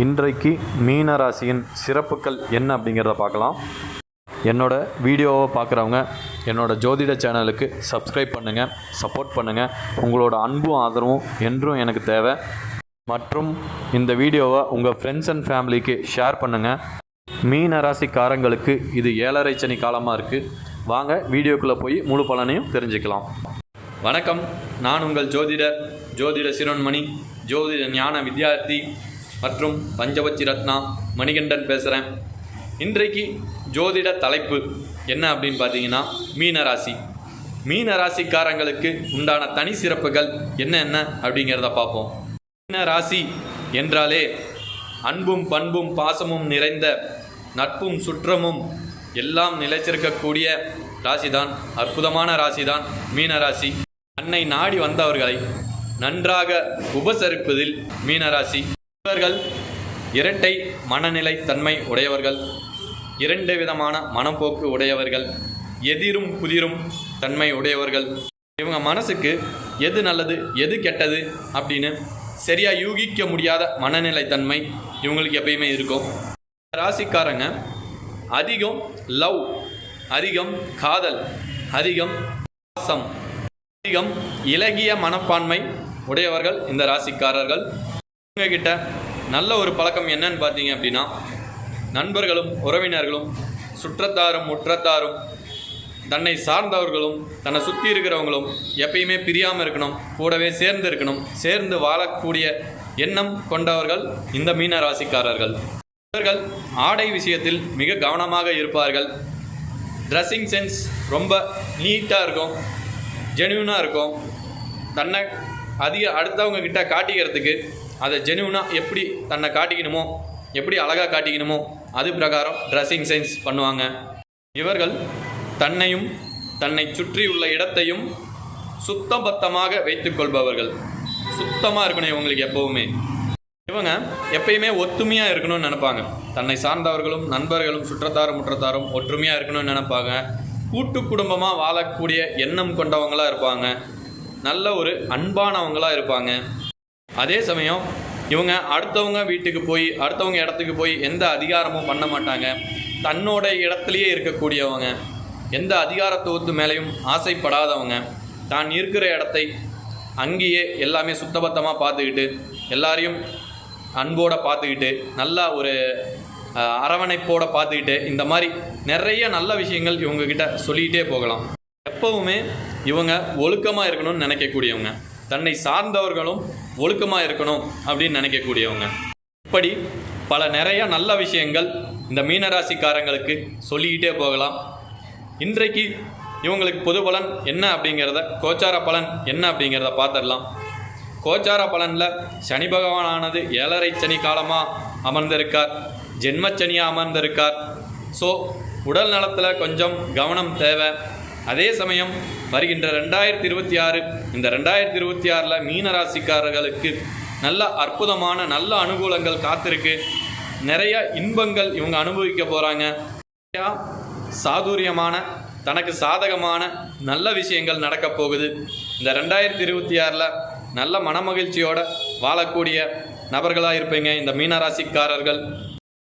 இன்றைக்கு மீன ராசியின் சிறப்புகள் என்ன அப்படிங்கிறத பார்க்கலாம். என்னோட வீடியோவை பார்க்குறவங்க என்னோட ஜோதிட சேனலுக்கு சப்ஸ்கிரைப் பண்ணுங்கள் சப்போர்ட் பண்ணுங்கள் உங்களோட அன்பும் ஆதரவும் என்றும் எனக்கு தேவை. மற்றும் இந்த வீடியோவை உங்கள் ஃப்ரெண்ட்ஸ் அண்ட் ஃபேமிலிக்கு ஷேர் பண்ணுங்கள் மீன ராசிக்காரங்களுக்கு இது ஏழரை சனி காலமாக இருக்குது வாங்க வீடியோக்குள்ளே போய் முழு பலனையும் தெரிஞ்சுக்கலாம். வணக்கம். நான் உங்கள் ஜோதிடர் ஜோதிட சிரோன்மணி ஜோதிட ஞான வித்யார்த்தி மற்றும் பஞ்சவச்சி ரத்னா மணிகண்டன் பேசுகிறேன் இன்றைக்கு ஜோதிட தலைப்பு என்ன அப்படின்னு பார்த்தீங்கன்னா மீனராசி. மீன ராசிக்காரங்களுக்கு உண்டான தனி சிறப்புகள் என்னென்ன அப்படிங்கிறத பார்ப்போம். மீன ராசி என்றாலே அன்பும் பண்பும் பாசமும் நிறைந்த நட்பும் சுற்றமும் எல்லாம் நிலைச்சிருக்கக்கூடிய ராசிதான் அற்புதமான ராசிதான் மீன ராசி தன்னை நாடி வந்தவர்களை நன்றாக உபசரிப்பதில் மீனராசி. இவர்கள் இரட்டை மனநிலை தன்மை உடையவர்கள் இரண்டு விதமான மனப்போக்கு உடையவர்கள் எதிரும் புதிரும் தன்மை உடையவர்கள். இவங்க மனசுக்கு எது நல்லது எது கெட்டது அப்படின்னு சரியாக யூகிக்க முடியாத மனநிலை தன்மை இவங்களுக்கு எப்பயுமே இருக்கும். ராசிக்காரங்க அதிகம் லவ் அதிகம் காதல் அதிகம் பாசம் அதிகம் இலகிய மனப்பான்மை உடையவர்கள் இந்த ராசிக்காரர்கள். இவங்ககிட்ட நல்ல ஒரு பழக்கம் என்னன்னு பார்த்தீங்க அப்படின்னா நண்பர்களும் உறவினர்களும் சுற்றத்தாரும் முற்றத்தாரும் தன்னை சார்ந்தவர்களும் தன்னை சுற்றி இருக்கிறவங்களும் எப்பயுமே பிரியாமல் இருக்கணும் கூடவே சேர்ந்து இருக்கணும் சேர்ந்து வாழக்கூடிய எண்ணம் கொண்டவர்கள் இந்த மீன ராசிக்காரர்கள். இவர்கள் ஆடை விஷயத்தில் மிக கவனமாக இருப்பார்கள். ட்ரெஸ்ஸிங் சென்ஸ் ரொம்ப நீட்டாக இருக்கும் ஜென்யூனாக இருக்கும். தன்னை அதிக அடுத்தவங்க கிட்ட காட்டிக்கிறதுக்கு அதை ஜெனுவனாக எப்படி தன்னை காட்டிக்கணுமோ எப்படி அழகாக காட்டிக்கணுமோ அது பிரகாரம் ட்ரெஸ்ஸிங் சென்ஸ் பண்ணுவாங்க. இவர்கள் தன்னையும் தன்னை சுற்றியுள்ள இடத்தையும் சுத்தபத்தமாக வைத்துக்கொள்பவர்கள் சுத்தமாக இருக்கணும் இவங்களுக்கு எப்போவுமே. இவங்க எப்பயுமே ஒத்துமையாக இருக்கணும்னு நினைப்பாங்க. தன்னை சார்ந்தவர்களும் நண்பர்களும் சுற்றத்தாரும் முற்றத்தாரும் ஒற்றுமையாக இருக்கணும்னு நினைப்பாங்க. கூட்டு குடும்பமாக வாழக்கூடிய எண்ணம் கொண்டவங்களாக இருப்பாங்க. நல்ல ஒரு அன்பானவங்களாக இருப்பாங்க. அதே சமயம் இவங்க அடுத்தவங்க வீட்டுக்கு போய் அடுத்தவங்க இடத்துக்கு போய் எந்த அதிகாரமும் பண்ண மாட்டாங்க. தன்னோட இடத்துலையே இருக்கக்கூடியவங்க. எந்த அதிகாரத்துவத்து மேலேயும் ஆசைப்படாதவங்க. தான் இருக்கிற இடத்தை அங்கேயே எல்லாமே சுத்தபத்தமாக பார்த்துக்கிட்டு எல்லாரையும் அன்போட பார்த்துக்கிட்டு நல்லா ஒரு அரவணைப்போடு பார்த்துக்கிட்டு இந்த மாதிரி நிறைய நல்ல விஷயங்கள் இவங்கக்கிட்ட சொல்லிகிட்டே போகலாம். எப்பவுமே இவங்க ஒழுக்கமாக இருக்கணும்னு நினைக்கக்கூடியவங்க. தன்னை சார்ந்தவர்களும் ஒழுக்கமாக இருக்கணும் அப்படின்னு நினைக்கக்கூடியவங்க. இப்படி பல நிறைய நல்ல விஷயங்கள் இந்த மீனராசிக்காரங்களுக்கு சொல்லிக்கிட்டே போகலாம். இன்றைக்கு இவங்களுக்கு பொது பலன் என்ன அப்படிங்கிறத கோச்சார பலன் என்ன அப்படிங்கிறத பார்த்துடலாம். கோச்சார பலனில் சனி பகவானானது ஏழரை சனி காலமாக அமர்ந்திருக்கார். ஜென்மச்சனியாக அமர்ந்திருக்கார். ஸோ உடல் நலத்தில் கொஞ்சம் கவனம் தேவை. அதே சமயம் வருகின்ற ரெண்டாயிரத்தி இருபத்தி ஆறு இந்த ரெண்டாயிரத்தி இருபத்தி ஆறில் மீனராசிக்காரர்களுக்கு நல்ல அற்புதமான நல்ல அனுகூலங்கள் காத்திருக்கு. நிறைய இன்பங்கள் இவங்க அனுபவிக்க போகிறாங்க நிறையா சாதுரியமான தனக்கு சாதகமான நல்ல விஷயங்கள் நடக்க போகுது. இந்த ரெண்டாயிரத்தி இருபத்தி ஆறில் நல்ல மனமகிழ்ச்சியோடு வாழக்கூடிய நபர்களாக இருப்பீங்க இந்த மீனராசிக்காரர்கள்.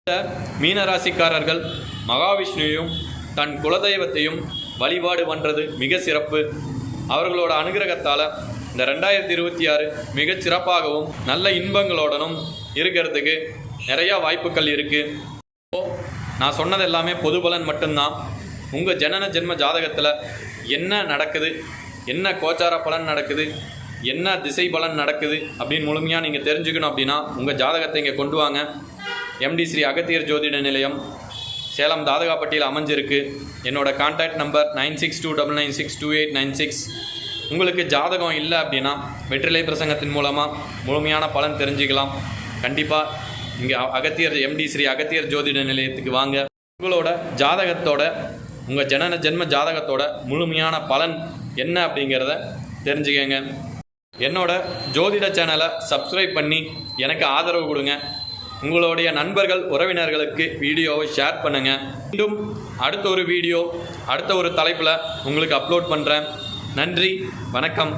இந்த மீனராசிக்காரர்கள் மகாவிஷ்ணுவையும் தன் குலதெய்வத்தையும் வழிபாடு பண்ணுறது மிக சிறப்பு. அவர்களோட அனுகிரகத்தால் இந்த ரெண்டாயிரத்தி இருபத்தி ஆறு மிகச் சிறப்பாகவும் நல்ல இன்பங்களோடனும் இருக்கிறதுக்கு நிறையா வாய்ப்புகள் இருக்குது இப்போ நான் சொன்னது எல்லாமே பொது பலன் மட்டும்தான். உங்கள் ஜனன ஜென்ம ஜாதகத்தில் என்ன நடக்குது? என்ன கோச்சார பலன் நடக்குது? என்ன திசை பலன் நடக்குது? அப்படின்னு முழுமையாக நீங்கள் தெரிஞ்சுக்கணும் அப்படின்னா உங்கள் ஜாதகத்தை இங்கே கொண்டு வாங்க. எம்டி ஸ்ரீ அகத்தியர் ஜோதிட நிலையம். சேலம் தாதகாப்பட்டியில் அமைஞ்சிருக்கு. என்னோடய contact number nine six two double nine six two eight nine six. உங்களுக்கு ஜாதகம் இல்லை அப்படின்னா வெற்றிலை பிரசங்கத்தின் மூலமாக முழுமையான பலன் தெரிஞ்சுக்கலாம். கண்டிப்பாக இங்கே அகத்தியர் எம்டி ஸ்ரீ அகத்தியர் ஜோதிட நிலையத்துக்கு வாங்க. உங்களோட ஜாதகத்தோட உங்கள் ஜனன ஜென்ம ஜாதகத்தோட முழுமையான பலன் என்ன அப்படிங்கிறத தெரிஞ்சுக்கங்க. என்னோட ஜோதிட சேனலை சப்ஸ்கிரைப் பண்ணி எனக்கு ஆதரவு கொடுங்க. உங்களுடைய நண்பர்கள் உறவினர்களுக்கு வீடியோவை ஷேர் பண்ணுங்கள் மீண்டும் அடுத்த ஒரு வீடியோ அடுத்த ஒரு தலைப்பில் உங்களுக்கு அப்லோட் பண்ணுறேன் நன்றி வணக்கம்.